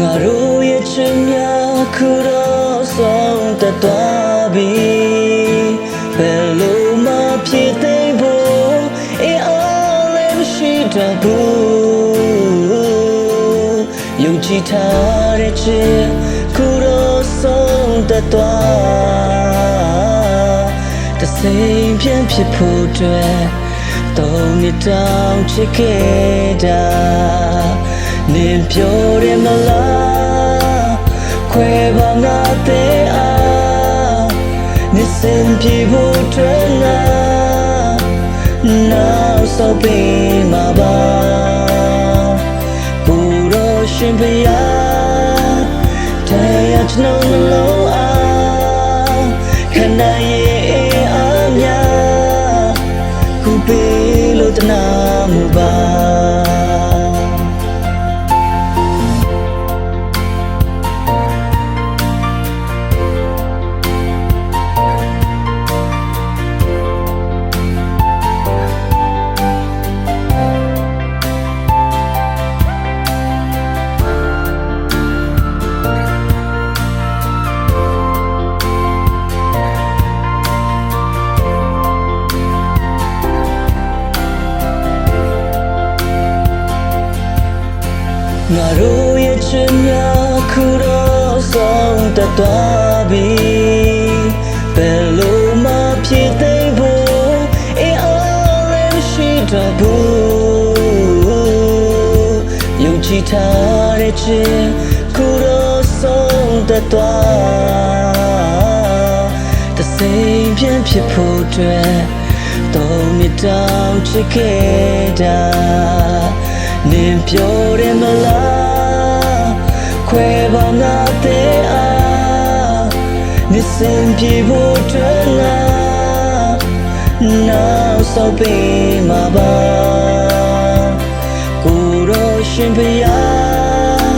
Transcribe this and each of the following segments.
တို့ရဲ့ချစ်များခုတော့ဆုံးသက်သွားပြီဘယ်လိုမှဖြစ်သိမ်းဖို့အင်းအားလည်းမရှိတော့ဘူးယုံကြည်ထားတဲ့ချစ်ခုတော့ဆုံးသက်သွားတစိမ်ပြန်ဖြစ်ဖို့အတွက်သုံးနှစ်တောင်ချစ်ခဲ့တာ နင်ပြောတယ်မလားခွဲပါငါတဲ့အားနစ်စင်ပြေဖို့အတွက်ငါနောက်ဆောက်ပေးမှာပါဘူရောရှင်ဖယားတရားကျွန်တော်နှလုံးအားခဏ ငါတို့ရဲ့ချစ်များခုတော့ဆုံးသက်သွားပြီဘယ်လိုမှဖြစ်သိမ်းဖို့အင်းအားလည်းမရှိတော့ဘူးယုံကြည်ထားတဲ့ချစ်ခုတော့ဆုံးသက်သွားတစိမ်ပြန်ဖြစ်ဖို့အတွက်သုံးနှစ်တောင်ချစ်ခဲ့တာ နင်ပြောတယ်မလားခွဲပါငါတဲ့အားနစ်စင်ပြေဖို့အတွက်ငါနောက်ဆောက်ပေးမှာပါကိုရောရှင်ဖျား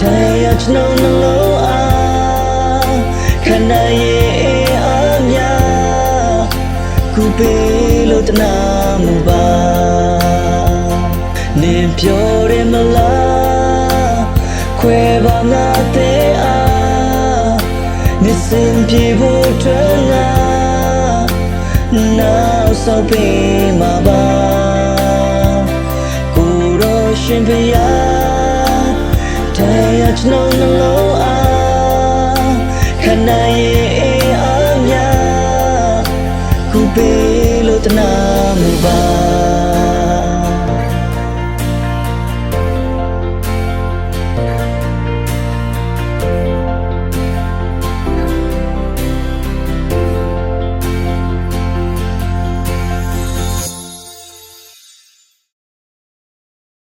တရားကျွန်တော်နှလုံးအားခဏရဲ့အားများခုပေးလို့တ နာမှုပါနင်ပြောတယ်မလားခွဲပါငါတဲ့အားနစ်စင်ပြေဖို့အတွက်ငါနောက်ဆောက်ပေးမှာပါကိုရောရှင်ဖျားတရားကျွန်တော်နှလုံးအားခဏရဲ့အားများခုပေးလို့တနာမှုပါ